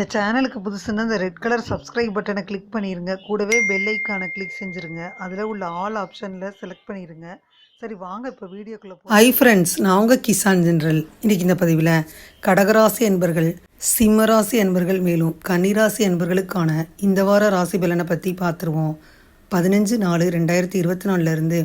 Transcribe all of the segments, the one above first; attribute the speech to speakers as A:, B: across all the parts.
A: இந்த சேனலுக்கு புதுசுன்னா இந்த ரெட் கலர் சப்ஸ்கிரைப் பட்டனை கிளிக் பண்ணிடுங்க கூடவே பெல் ஐக்கானை கிளிக் செஞ்சுருங்க. அதில் உள்ள ஆல் ஆப்ஷனில் செலக்ட் பண்ணிடுங்க சரி வாங்க இப்போ வீடியோக்குள்ளே ஹை ஃப்ரெண்ட்ஸ் நான் உங்கள் கிசான் ஜென்ரல். இன்றைக்கி இந்த பதிவில் கடகராசி என்பர்கள் சிம்மராசி என்பர்கள் மேலும் கன்னிராசி என்பர்களுக்கான இந்த வார ராசி பலனை பற்றி பார்த்துருவோம். பதினஞ்சு நாலு ரெண்டாயிரத்தி இருபத்தி நாலுலேருந்து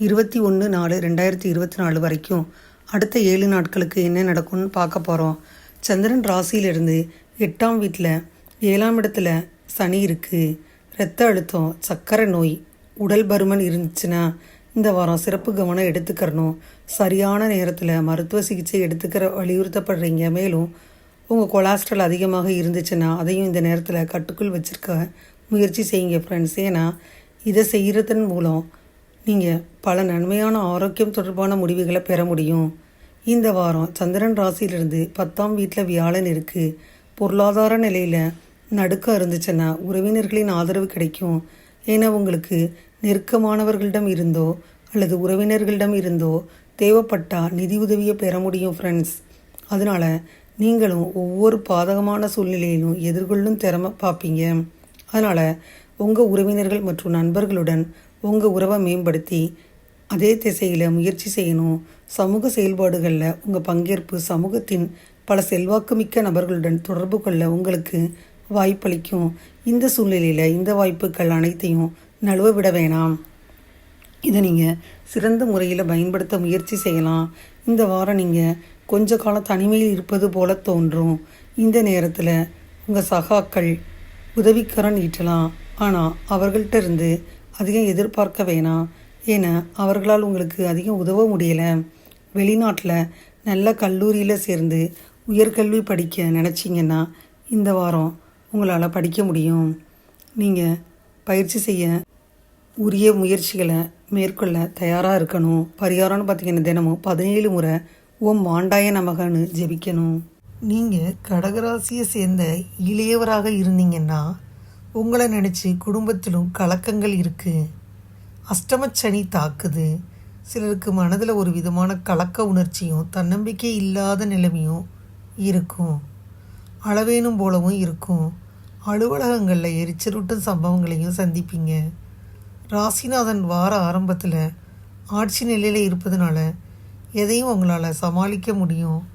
A: இருபத்தி ஒன்று நாலு ரெண்டாயிரத்தி இருபத்தி நாலு வரைக்கும் அடுத்த ஏழு நாட்களுக்கு என்ன நடக்கும்னு பார்க்க போகிறோம் சந்திரன் ராசியிலிருந்து எட்டாம் வீட்டில் ஏழாம் இடத்துல சனி இருக்குது இரத்த அழுத்தம் சர்க்கரை நோய் உடல் பருமன் இருந்துச்சுன்னா இந்த வாரம் சிறப்பு கவனம் எடுத்துக்கிறணும். சரியான நேரத்தில் மருத்துவ சிகிச்சை எடுத்துக்கிற வலியுறுத்தப்படுறீங்க. மேலும் உங்கள் கொலாஸ்ட்ரால் அதிகமாக இருந்துச்சுன்னா அதையும் இந்த நேரத்தில் கட்டுக்குள் வச்சுருக்க முயற்சி செய்யுங்க ஃப்ரெண்ட்ஸ் ஏன்னா இதை செய்கிறதன் மூலம் நீங்கள் பல நன்மையான ஆரோக்கியம் தொடர்பான முடிவுகளை பெற முடியும். இந்த வாரம் சந்திரன் ராசியிலிருந்து பத்தாம் வீட்டில் வியாழன் இருக்குது பொருளாதார நிலையில் நடுக்கம் இருந்துச்சுன்னா உறவினர்களின் ஆதரவு கிடைக்கும். ஏன்னா உங்களுக்கு நெருக்கமானவர்களிடம் இருந்தோ அல்லது உறவினர்களிடம் இருந்தோ தேவைப்பட்டால் நிதி உதவியை பெற முடியும் ஃப்ரெண்ட்ஸ் அதனால் நீங்களும் ஒவ்வொரு பாதகமான சூழ்நிலையிலும் எதிர்கொள்ளும் திறமை பார்ப்பீங்க. அதனால் உங்கள் உறவினர்கள் மற்றும் நண்பர்களுடன் உங்கள் உறவை மேம்படுத்தி அதே திசையில் முயற்சி செய்யணும். சமூக செயல்பாடுகளில் உங்கள் பங்கேற்பு சமூகத்தின் பல செல்வாக்குமிக்க நபர்களுடன் தொடர்பு கொள்ள உங்களுக்கு வாய்ப்பளிக்கும். இந்த சூழ்நிலையில் இந்த வாய்ப்புகள் அனைத்தையும் நழுவ விட வேணாம். இதை நீங்கள் சிறந்த முறையில் பயன்படுத்த முயற்சி செய்யலாம். இந்த வாரம் நீங்கள் கொஞ்ச காலம் தனிமையில் இருப்பது போல தோன்றும். இந்த நேரத்தில் உங்கள் சகாக்கள் உதவிக்கரம் ஈட்டலாம். ஆனால் அவர்கள்ட்ட இருந்து அதிகம் எதிர்பார்க்க வேணாம். ஏன்னா அவர்களால் உங்களுக்கு அதிகம் உதவ முடியலை. வெளிநாட்டில் நல்ல கல்லூரியில் சேர்ந்து உயர்கல்வி படிக்க நினச்சிங்கன்னா இந்த வாரம் உங்களால் படிக்க முடியும். நீங்கள் பயிற்சி செய்ய உரிய முயற்சிகளை மேற்கொள்ள தயாராக இருக்கணும். பரிகாரம்னு பார்த்தீங்கன்னா தினமும் பதினேழு முறை ஓம் மாண்டாய நமகன்னு ஜெபிக்கணும். நீங்கள் கடகராசியை சேர்ந்த இளையவராக இருந்தீங்கன்னா உங்களை நினச்சி குடும்பத்திலும் கலக்கங்கள் இருக்குது அஷ்டமச்சனி தாக்குது. சிலருக்கு மனதில் ஒரு விதமான கலக்க உணர்ச்சியும் தன்னம்பிக்கை இல்லாத நிலைமையும் இருக்கும். அளவேனும் போலவும் இருக்கும். அலுவலகங்களில் எரிச்சலூட்டும் சம்பவங்களையும் சந்திப்பீங்க. ராசிநாதன் வார ஆரம்பத்தில் ஆட்சி நிலையில் இருப்பதனால எதையும் உங்களால் சமாளிக்க முடியும்.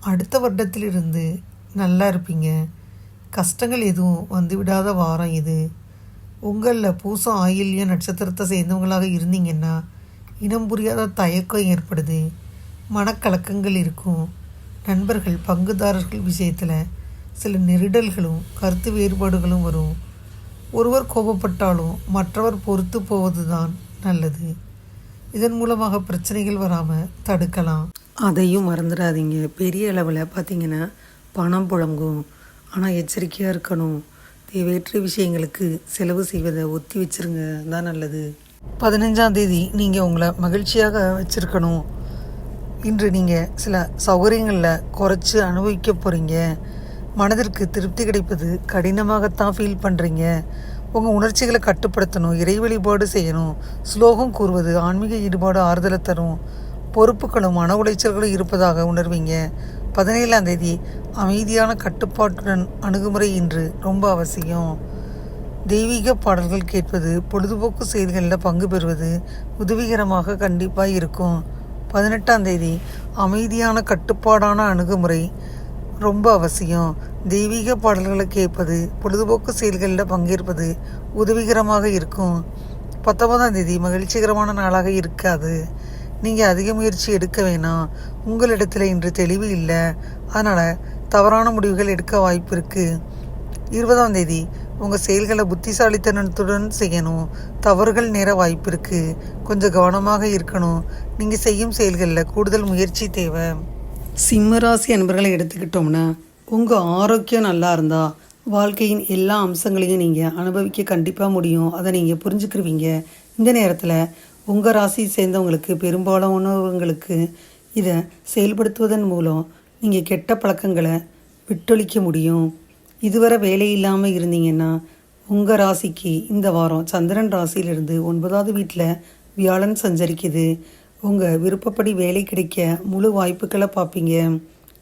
A: அடுத்த வருடத்திலிருந்து நல்லா இருப்பீங்க. கஷ்டங்கள் எதுவும் வந்துவிடாத வாரம் இது. உங்களில் பூசம் ஆயில்ய நட்சத்திரத்தை சேர்ந்தவங்களாக இருந்தீங்கன்னா இனம் புரியாத தயக்கம் ஏற்படுது. மனக்கலக்கங்கள் இருக்கும். நண்பர்கள் பங்குதாரர்கள் விஷயத்தில் சில நெருடல்களும் கருத்து வேறுபாடுகளும் வரும். ஒருவர் கோபப்பட்டாலும் மற்றவர் பொறுத்து போவது தான் நல்லது. இதன் மூலமாக பிரச்சனைகள் வராமல் தடுக்கலாம். அதையும் மறந்துடாதீங்க. பெரிய அளவில் பார்த்தீங்கன்னா பணம் புழங்கும். ஆனால் எச்சரிக்கையாக இருக்கணும். தேவையற்ற விஷயங்களுக்கு செலவு செய்வதை ஒத்தி வச்சிருங்க. தான் நல்லது. பதினஞ்சாம் தேதி நீங்கள் உங்களை மகிழ்ச்சியாக வச்சுருக்கணும். இன்று நீங்கள் சில சௌகரியங்களில் குறைச்சி அனுபவிக்க போகிறீங்க மனதிற்கு திருப்தி கிடைப்பது கடினமாகத்தான் ஃபீல் பண்ணுறீங்க உங்கள் உணர்ச்சிகளை கட்டுப்படுத்தணும் இறை வழிபாடு செய்யணும். ஸ்லோகம் கூறுவது ஆன்மீக ஈடுபாடு ஆறுதலை தரும். பொறுப்புகளும் மன உளைச்சல்களும் இருப்பதாக உணர்வீங்க. பதினேழாம் தேதி அமைதியான கட்டுப்பாட்டுடன் அணுகுமுறை இன்று ரொம்ப அவசியம். தெய்வீக பாடல்கள் கேட்பது பொழுதுபோக்கு செய்திகளில் பங்கு பெறுவது உதவிகரமாக கண்டிப்பாக இருக்கும். பதினெட்டாம் தேதி அமைதியான கட்டுப்பாடான அணுகுமுறை. ரொம்ப அவசியம். தெய்வீக பாடல்களை கேட்பது பொழுதுபோக்கு செயல்களில் பங்கேற்பது உதவிகரமாக இருக்கும். பத்தொன்பதாம் தேதி மகிழ்ச்சிகரமான நாளாக இருக்காது. நீங்கள் அதிக முயற்சி எடுக்க வேணாம். உங்களிடத்தில் இன்று தெளிவு இல்லை. அதனால் தவறான முடிவுகள் எடுக்க வாய்ப்பு இருக்குது இருபதாம் தேதி உங்கள் செயல்களை புத்திசாலித்தனத்துடன் செய்யணும். தவறுகள் நேர வாய்ப்பு இருக்குது கொஞ்சம் கவனமாக இருக்கணும். நீங்கள் செய்யும் செயல்களில் கூடுதல் முயற்சி தேவை. சிம்மராசி அன்பர்களை எடுத்துக்கிட்டோம்னா உங்கள் ஆரோக்கியம் நல்லா இருந்தால் வாழ்க்கையின் எல்லா அம்சங்களையும் நீங்கள் அனுபவிக்க கண்டிப்பாக முடியும். அதை நீங்கள் புரிஞ்சுக்கிருவீங்க. இந்த நேரத்தில் உங்கள் ராசி சேர்ந்தவங்களுக்கு பெரும்பாலானவங்களுக்கு இதை செயல்படுத்துவதன் மூலம் நீங்கள் கெட்ட பழக்கங்களை விட்டொழிக்க முடியும். இதுவரை வேலை இல்லாமல் இருந்தீங்கன்னா உங்கள் ராசிக்கு இந்த வாரம் சந்திரன் ராசியிலிருந்து ஒன்பதாவது வீட்டில் வியாழன் சஞ்சரிக்குது. உங்கள் விருப்பப்படி வேலை கிடைக்க முழு வாய்ப்புகளை பார்ப்பீங்க.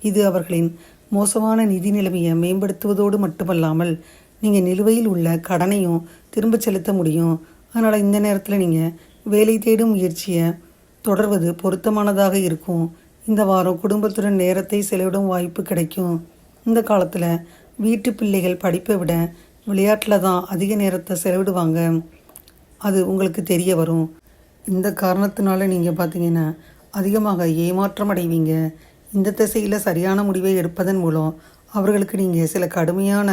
A: இது அவர்களின் மோசமான நிதி நிலைமையை மேம்படுத்துவதோடு மட்டுமல்லாமல் நீங்கள் நிலுவையில் உள்ள கடனையும் திரும்ப செலுத்த முடியும். அதனால் இந்த நேரத்தில் நீங்கள் வேலை தேடும் முயற்சியை தொடர்வது பொருத்தமானதாக இருக்கும். இந்த வாரம் குடும்பத்துடன் நேரத்தை செலவிடும் வாய்ப்பு கிடைக்கும். இந்த காலத்தில் வீட்டு பிள்ளைகள் படிப்பை விட விளையாட்டில் தான் அதிக நேரத்தை செலவிடுவாங்க. அது உங்களுக்கு தெரிய வரும். இந்த காரணத்தினால நீங்கள் பார்த்தீங்கன்னா அதிகமாக ஏமாற்றம் அடைவீங்க. இந்த திசையில் சரியான முடிவை எடுப்பதன் மூலம் அவர்களுக்கு நீங்கள் சில கடுமையான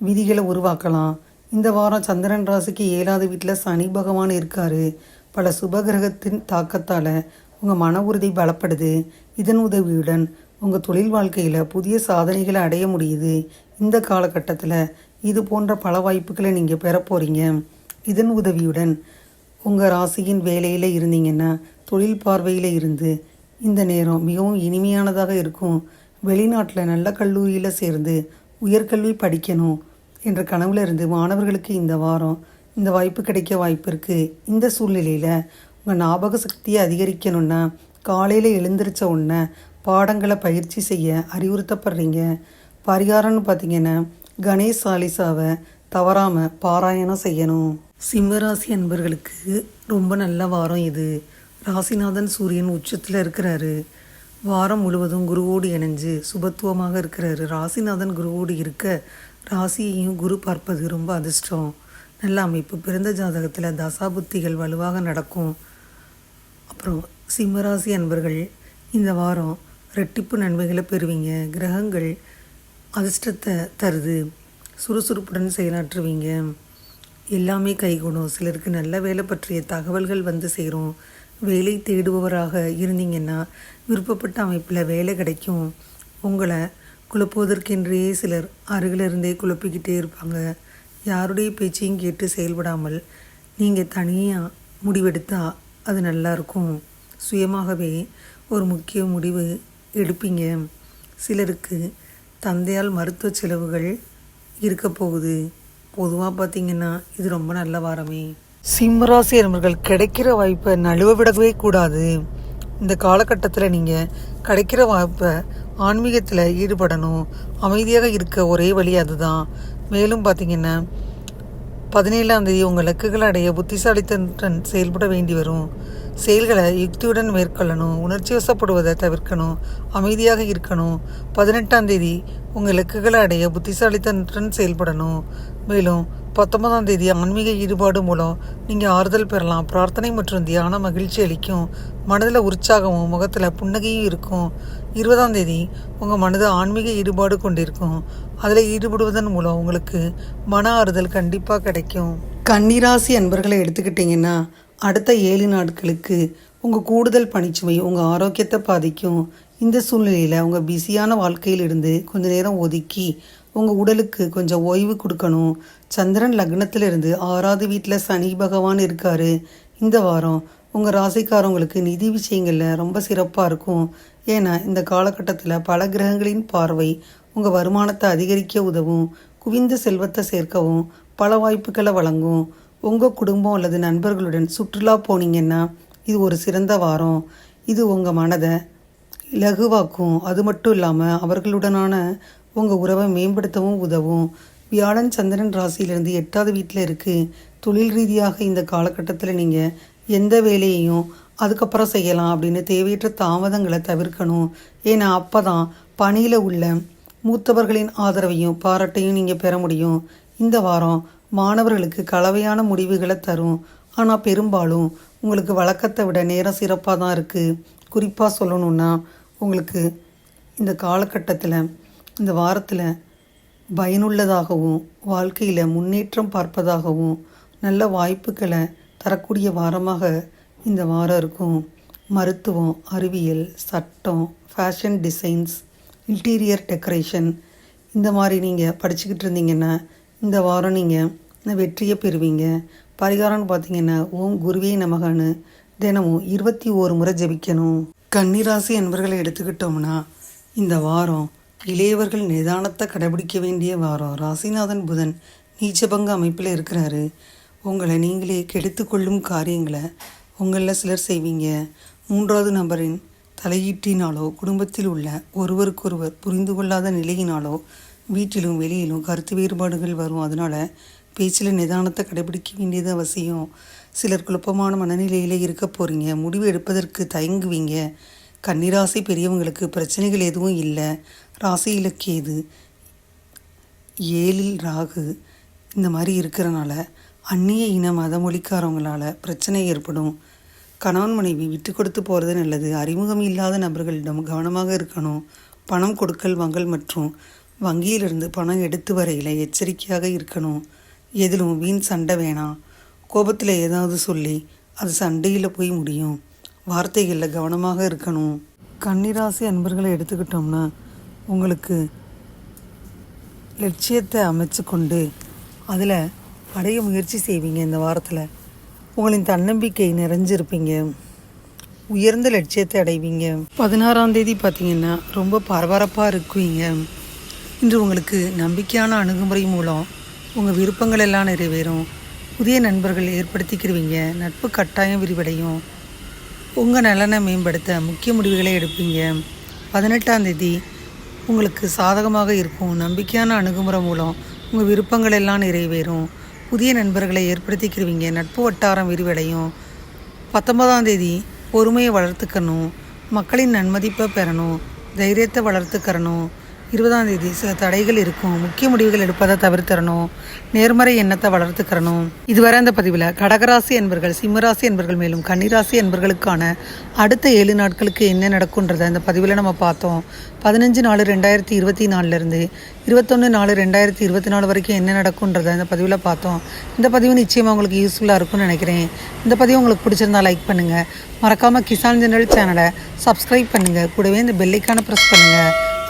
A: விதிகளை உருவாக்கலாம். இந்த வாரம் சந்திரன் ராசிக்கு ஏழாவது வீட்டில் சனி பகவான் இருக்காரு. பல சுபகிரகத்தின் தாக்கத்தால் உங்கள் மன உறுதி பலப்படுது. இதன் உதவியுடன் உங்கள் தொழில் வாழ்க்கையில் புதிய சாதனைகளை அடைய முடியுது. இந்த காலகட்டத்தில் இது போன்ற பல வாய்ப்புகளை நீங்கள் பெற போகிறீங்க இதன் உதவியுடன் உங்கள் ராசியின் வேலையில் இருந்தீங்கன்னா தொழில் பார்வையில் இருந்து இந்த நேரம் மிகவும் இனிமையானதாக இருக்கும். வெளிநாட்டில் நல்ல கல்லூரியில் சேர்ந்து உயர்கல்வி படிக்கணும் என்ற கனவுல இருந்து மாணவர்களுக்கு இந்த வாரம் இந்த வாய்ப்பு கிடைக்க வாய்ப்பு இருக்குது இந்த சூழ்நிலையில் உங்கள் ஞாபக சக்தியை அதிகரிக்கணும்னா காலையில் எழுந்திரிச்ச உடனே பாடங்களை பயிற்சி செய்ய அறிவுறுத்தப்படுறீங்க. பரிகாரம்னு பார்த்தீங்கன்னா கணேஷ் சாலிசாவை தவறாமல் பாராயணம் செய்யணும். சிம்மராசி அன்பர்களுக்கு ரொம்ப நல்ல வாரம் இது. ராசிநாதன் சூரியன் உச்சத்தில் இருக்கிறாரு. வாரம் முழுவதும் குருவோடு இணைஞ்சு சுபத்துவமாக இருக்கிறாரு. ராசிநாதன் குருவோடு இருக்க ராசியையும் குரு பார்ப்பது ரொம்ப அதிர்ஷ்டம். நல்ல அமைப்பு பிறந்த ஜாதகத்தில் தசாபுத்திகள் வலுவாக நடக்கும். அப்புறம் சிம்மராசி அன்பர்கள் இந்த வாரம் ரெட்டிப்பு நன்மைகளை பெறுவீங்க. கிரகங்கள் அதிர்ஷ்டத்தை தருது. சுறுசுறுப்புடன் செயலாற்றுவீங்க. எல்லாமே கைகூடும். சிலருக்கு நல்ல வேலை பற்றிய தகவல்கள் வந்து சேரும். வேலை தேடுபவராக இருந்தீங்கன்னா விருப்பப்பட்ட அமைப்பில் வேலை கிடைக்கும். உங்களை குழப்புவதற்கென்றே சிலர் அருகில் இருந்தே குழப்பிக்கிட்டே இருப்பாங்க. யாருடைய பேச்சையும் கேட்டு செயல்படாமல் நீங்கள் தனியாக முடிவெடுத்தால் அது நல்லாயிருக்கும் சுயமாகவே ஒரு முக்கிய முடிவு எடுப்பீங்க. சிலருக்கு தந்தையால் மருத்துவ செலவுகள் இருக்க போகுது. பொதுவாக பார்த்தீங்கன்னா இது ரொம்ப நல்ல வாரமே. சிம்மராசி நண்பர்கள் கிடைக்கிற வாய்ப்பை நழுவ விடவே கூடாது. இந்த காலகட்டத்தில் நீங்கள் கிடைக்கிற வாய்ப்பை ஆன்மீகத்தில் ஈடுபடணும். அமைதியாக இருக்க ஒரே வழி அதுதான். மேலும் பார்த்தீங்கன்னா பதினேழாம் தேதி உங்கள் இலக்குகளை அடைய புத்திசாலித்தன் செயல்பட வேண்டி வரும். செயல்களை யுக்தியுடன் மேற்கொள்ளணும் உணர்ச்சி வசப்படுவதை தவிர்க்கணும் அமைதியாக இருக்கணும். பதினெட்டாம் தேதி உங்கள் இலக்குகளை அடைய புத்திசாலித்தனுடன் செயல்படணும். மேலும் பத்தொன்பதாம் தேதி ஆன்மீக ஈடுபாடு மூலம் நீங்கள் ஆறுதல் பெறலாம். பிரார்த்தனை மற்றும் தியானம் மகிழ்ச்சி அளிக்கும். மனதில் உற்சாகமும் முகத்தில் புன்னகையும் இருக்கும். இருபதாம் தேதி உங்கள் மனது ஆன்மீக ஈடுபாடு கொண்டிருக்கும். அதில் ஈடுபடுவதன் மூலம் உங்களுக்கு மன ஆறுதல் கண்டிப்பாக கிடைக்கும். கன்னிராசி அன்பர்களை எடுத்துக்கிட்டிங்கன்னா அடுத்த ஏழு நாட்களுக்கு உங்கள் கூடுதல் பணிச்சுமை உங்கள் ஆரோக்கியத்தை பாதிக்கும். இந்த சூழ்நிலையில் உங்கள் பிஸியான வாழ்க்கையிலிருந்து கொஞ்சம் நேரம் ஒதுக்கி உங்கள் உடலுக்கு கொஞ்சம் ஓய்வு கொடுக்கணும். சந்திரன் லக்னத்திலிருந்து ஆறாவது வீட்டில் சனி பகவான் இருக்கார். இந்த வாரம் உங்கள் ராசிக்காரவங்களுக்கு நிதி விஷயங்களில் ரொம்ப சிறப்பாக இருக்கும். ஏன்னா இந்த காலகட்டத்தில் பல கிரகங்களின் பார்வை உங்கள் வருமானத்தை அதிகரிக்க உதவும். குவிந்த செல்வத்தை சேர்க்கவும் பல வாய்ப்புகளை வழங்கும். உங்கள் குடும்பம் அல்லது நண்பர்களுடன் சுற்றுலா போனீங்கன்னா இது ஒரு சிறந்த வாரம். இது உங்கள் மனதை இலகுவாக்கும். அது மட்டும் இல்லாமல் அவர்களுடனான உங்கள் உறவை மேம்படுத்தவும் உதவும். வியாழன் சந்திரன் ராசியிலிருந்து எட்டாவது வீட்டில் இருக்குது தொழில் ரீதியாக இந்த காலகட்டத்தில் நீங்கள் எந்த வேலையையும் அதுக்கப்புறம் செய்யலாம் அப்படின்னு தேவையற்ற தாமதங்களை தவிர்க்கணும். ஏன்னா அப்போ தான் பணியில் உள்ள மூத்தவர்களின் ஆதரவையும் பாராட்டையும் நீங்கள் பெற முடியும். இந்த வாரம் மாணவர்களுக்கு கலவையான முடிவுகளை தரும். ஆனால் பெரும்பாலும் உங்களுக்கு வழக்கத்தை விட நேரம் சிறப்பாக தான் இருக்குது குறிப்பாக சொல்லணுன்னா உங்களுக்கு இந்த காலகட்டத்தில் இந்த வாரத்தில் பயனுள்ளதாகவும் வாழ்க்கையில் முன்னேற்றம் பார்ப்பதாகவும் நல்ல வாய்ப்புகளை தரக்கூடிய வாரமாக இந்த வாரம் இருக்கும். மருத்துவம் அறிவியல் சட்டம் ஃபேஷன் டிசைன்ஸ் இன்டீரியர் டெக்கரேஷன் இந்த மாதிரி நீங்கள் படிச்சுக்கிட்டு இருந்தீங்கன்னா இந்த வாரம் நீங்கள் வெற்றியை பெறுவீங்க? பரிகாரம்னு பார்த்தீங்கன்னா ஓம் குருவே நமகன்னு தினமும் இருபத்தி ஓரு முறை ஜெபிக்கணும். கன்னிராசி என்பர்களை எடுத்துக்கிட்டோம்னா இந்த வாரம் இளையவர்கள் நிதானத்தை கடைபிடிக்க வேண்டிய வாரம். ராசிநாதன் புதன் நீச்சபங்க அமைப்பில் இருக்கிறாரு. உங்களை நீங்களே கெடுத்து கொள்ளும் காரியங்களை உங்களில் சிலர் செய்வீங்க. மூன்றாவது நபரின் தலையீட்டினாலோ குடும்பத்தில் உள்ள ஒருவருக்கொருவர் புரிந்து கொள்ளாத நிலையினாலோ வீட்டிலும் வெளியிலும் கருத்து வேறுபாடுகள் வரும். அதனால் பேச்சில் நிதானத்தை கடைபிடிக்க வேண்டியது அவசியம். சிலர் குழப்பமான மனநிலையில் இருக்க போகிறீங்க முடிவு எடுப்பதற்கு தயங்குவீங்க. கன்னிராசி பெரியவங்களுக்கு பிரச்சனைகள் எதுவும் இல்லை. ராசி இலக்கியது ஏழில் ராகு. இந்த மாதிரி இருக்கிறனால அந்நிய இன மத மொழிக்காரவங்களால் பிரச்சனை ஏற்படும். கணவன் மனைவி விட்டு கொடுத்து போகிறது நல்லது. அறிமுகம் இல்லாத நபர்களிடம் கவனமாக இருக்கணும். பணம் கொடுக்கல் வாங்கல் மற்றும் வங்கியிலிருந்து பணம் எடுத்து வரையில் எச்சரிக்கையாக இருக்கணும். எதிலும் வீண் சண்டை வேணாம். கோபத்தில் ஏதாவது சொல்லி அது சண்டையில் போய் முடியும். வார்த்தைகளில் கவனமாக இருக்கணும். கன்னிராசி அன்பர்களை எடுத்துக்கிட்டோம்னா உங்களுக்கு லட்சியத்தை அமைச்சு கொண்டு அதில் அடைய முயற்சி செய்வீங்க இந்த வாரத்தில். உங்களின் தன்னம்பிக்கை நிறைஞ்சிருப்பீங்க. உயர்ந்த லட்சியத்தை அடைவீங்க. பதினாறாம் தேதி பார்த்தீங்கன்னா ரொம்ப பரபரப்பாக இருக்குவீங்க. இன்று உங்களுக்கு நம்பிக்கையான அணுகுமுறை மூலம் உங்கள் விருப்பங்கள் எல்லாம் நிறைவேறும். புதிய நண்பர்கள் ஏற்படுத்திக்கிடுவீங்க நட்பு கட்டாயம் விரிவடையும். உங்கள் நலனை மேம்படுத்த முக்கிய முடிவுகளை எடுப்பீங்க. பதினெட்டாம் தேதி உங்களுக்கு சாதகமாக இருக்கும். நம்பிக்கையான அணுகுமுறை மூலம் உங்கள் விருப்பங்கள் எல்லாம் நிறைவேறும். புதிய நண்பர்களை ஏற்படுத்திக்கிடுவீங்க நட்பு வட்டாரம் விரிவடையும். பத்தொன்பதாம் தேதி பொறுமையை வளர்த்துக்கணும். மக்களின் நன்மதிப்பை பெறணும். தைரியத்தை வளர்த்துக்கிறணும். இருபதாம் தேதி சில தடைகள் இருக்கும். முக்கிய முடிவுகள் எடுப்பதை தவிர்த்தரணும் நேர்மறை எண்ணத்தை வளர்த்துக்கிறணும். இதுவரை அந்த பதிவில் கடகராசி என்பர்கள் சிம்மராசி என்பர்கள் மேலும் கன்னிராசி என்பர்களுக்கான அடுத்த ஏழு நாட்களுக்கு என்ன நடக்குன்றதை அந்த பதிவில் நம்ம பார்த்தோம். பதினஞ்சு நாலு ரெண்டாயிரத்தி இருபத்தி நாலுலேருந்து இருபத்தொன்று நாலு ரெண்டாயிரத்தி இருபத்தி நாலு வரைக்கும் என்ன நடக்குன்றதை இந்த பதிவில் பார்த்தோம். இந்த பதிவு நிச்சயமாக உங்களுக்கு யூஸ்ஃபுல்லாக இருக்கும்னு நினைக்கிறேன். இந்த பதிவு உங்களுக்கு பிடிச்சிருந்தா லைக் பண்ணுங்கள் மறக்காமல் கிசான் ஜெனரல் சேனலை சப்ஸ்கிரைப் பண்ணுங்கள் கூடவே இந்த பெல்லைக்கான ப்ரெஸ் பண்ணுங்கள்